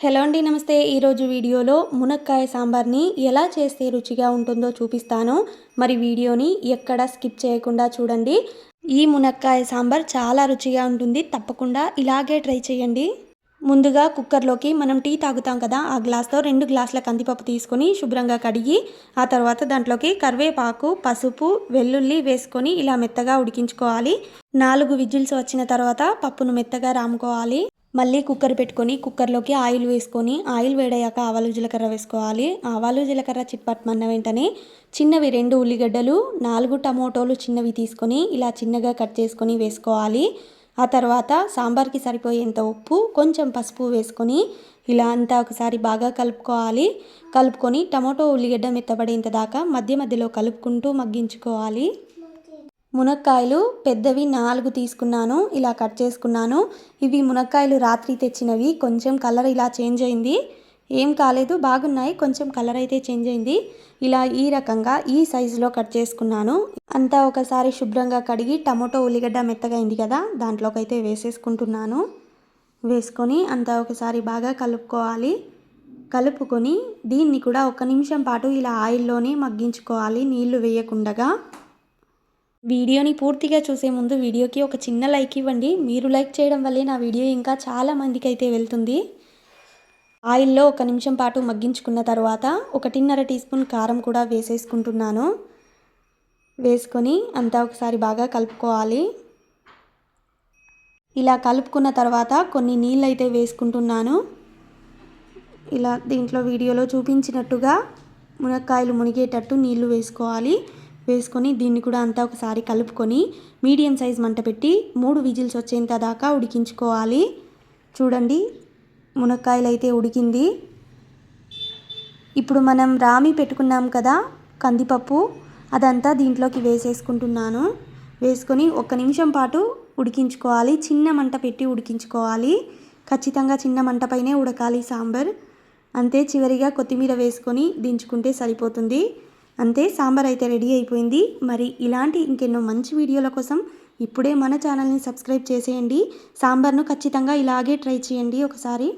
Hello అండి నమస్తే. ఈరోజు వీడియోలో మునక్కాయ సాంబార్ని ఎలా చేస్తే రుచిగా ఉంటుందో చూపిస్తాను. మరి వీడియోని ఎక్కడ స్కిప్ చేయకుండా చూడండి. ఈ మునక్కాయ సాంబార్ చాలా రుచిగా ఉంటుంది. తప్పకుండా ఇలాగే ట్రై చేయండి. ముందుగా కుక్కర్లోకి మనం టీ తాగుతాం కదా ఆ గ్లాస్తో రెండు గ్లాసుల కందిపప్పు తీసుకొని శుభ్రంగా కడిగి ఆ తర్వాత దాంట్లోకి కరివేపాకు పసుపు వెల్లుల్లి వేసుకొని ఇలా మెత్తగా ఉడికించుకోవాలి. నాలుగు విజిల్స్ వచ్చిన తర్వాత పప్పును మెత్తగా రాముకోవాలి. మళ్ళీ కుక్కర్ పెట్టుకొని కుక్కర్లోకి ఆయిల్ వేసుకొని ఆయిల్ వేడయ్యాక ఆవాలు జీలకర్ర వేసుకోవాలి. ఆవాలు జీలకర్ర చిట్పట్మన్న వెంటనే చిన్నవి రెండు ఉల్లిగడ్డలు నాలుగు టమోటోలు చిన్నవి తీసుకొని ఇలా చిన్నగా కట్ చేసుకొని వేసుకోవాలి. ఆ తర్వాత సాంబార్కి సరిపోయేంత ఉప్పు కొంచెం పసుపు వేసుకొని ఇలా అంతా ఒకసారి బాగా కలుపుకోవాలి. కలుపుకొని టమోటో ఉల్లిగడ్డ మెత్తబడేంత దాకా మధ్య మధ్యలో కలుపుకుంటూ మగ్గించుకోవాలి. మునక్కాయలు పెద్దవి నాలుగు తీసుకున్నాను ఇలా కట్ చేసుకున్నాను. ఇవి మునక్కాయలు రాత్రి తెచ్చినవి. కొంచెం కలర్ ఇలా చేంజ్ అయింది. ఏం కాలేదు బాగున్నాయి. కొంచెం కలర్ అయితే చేంజ్ అయింది. ఇలా ఈ రకంగా ఈ సైజులో కట్ చేసుకున్నాను. అంతా ఒకసారి శుభ్రంగా కడిగి టమోటో ఉల్లిగడ్డ మెత్తగా అయింది కదా దాంట్లోకైతే వేసేసుకుంటున్నాను. వేసుకొని అంతా ఒకసారి బాగా కలుపుకోవాలి. కలుపుకొని దీన్ని కూడా ఒక నిమిషం పాటు ఇలా ఆయిల్లోనే మగ్గించుకోవాలి నీళ్ళు వేయకుండగా వీడియోని పూర్తిగా చూసే ముందు వీడియోకి ఒక చిన్న లైక్ ఇవ్వండి. మీరు లైక్ చేయడం వల్లే నా వీడియో ఇంకా చాలా మందికి అయితే వెళ్తుంది. ఆయిల్లో ఒక నిమిషం పాటు మగ్గించుకున్న తర్వాత ఒకటిన్నర టీ స్పూన్ కారం కూడా వేసేసుకుంటున్నాను. వేసుకొని అంతా ఒకసారి బాగా కలుపుకోవాలి. ఇలా కలుపుకున్న తర్వాత కొన్ని నీళ్ళు అయితే వేసుకుంటున్నాను. ఇలా దీంట్లో వీడియోలో చూపించినట్టుగా మునక్కాయలు మునిగేటట్టు నీళ్ళు వేసుకోవాలి. వేసుకొని దీన్ని కూడా అంతా ఒకసారి కలుపుకొని మీడియం సైజ్ మంట పెట్టి మూడు విజిల్స్ వచ్చేంత దాకా ఉడికించుకోవాలి. చూడండి మునక్కాయలు అయితే ఉడికింది. ఇప్పుడు మనం రామి పెట్టుకున్నాం కదా కందిపప్పు అదంతా దీంట్లోకి వేసేసుకుంటున్నాను. వేసుకొని ఒక నిమిషం పాటు ఉడికించుకోవాలి. చిన్న మంట పెట్టి ఉడికించుకోవాలి. ఖచ్చితంగా చిన్న మంట పైనే ఉడకాలి సాంబార్. అంతే చివరిగా కొత్తిమీర వేసుకొని దించుకుంటే సరిపోతుంది. అంతే సాంబార్ అయితే రెడీ అయిపోయింది. మరి ఇలాంటి ఇంకెన్నో మంచి వీడియోల కోసం ఇప్పుడే మన ఛానల్ని సబ్స్క్రైబ్ చేసేయండి. సాంబార్ను ఖచ్చితంగా ఇలాగే ట్రై చేయండి ఒకసారి.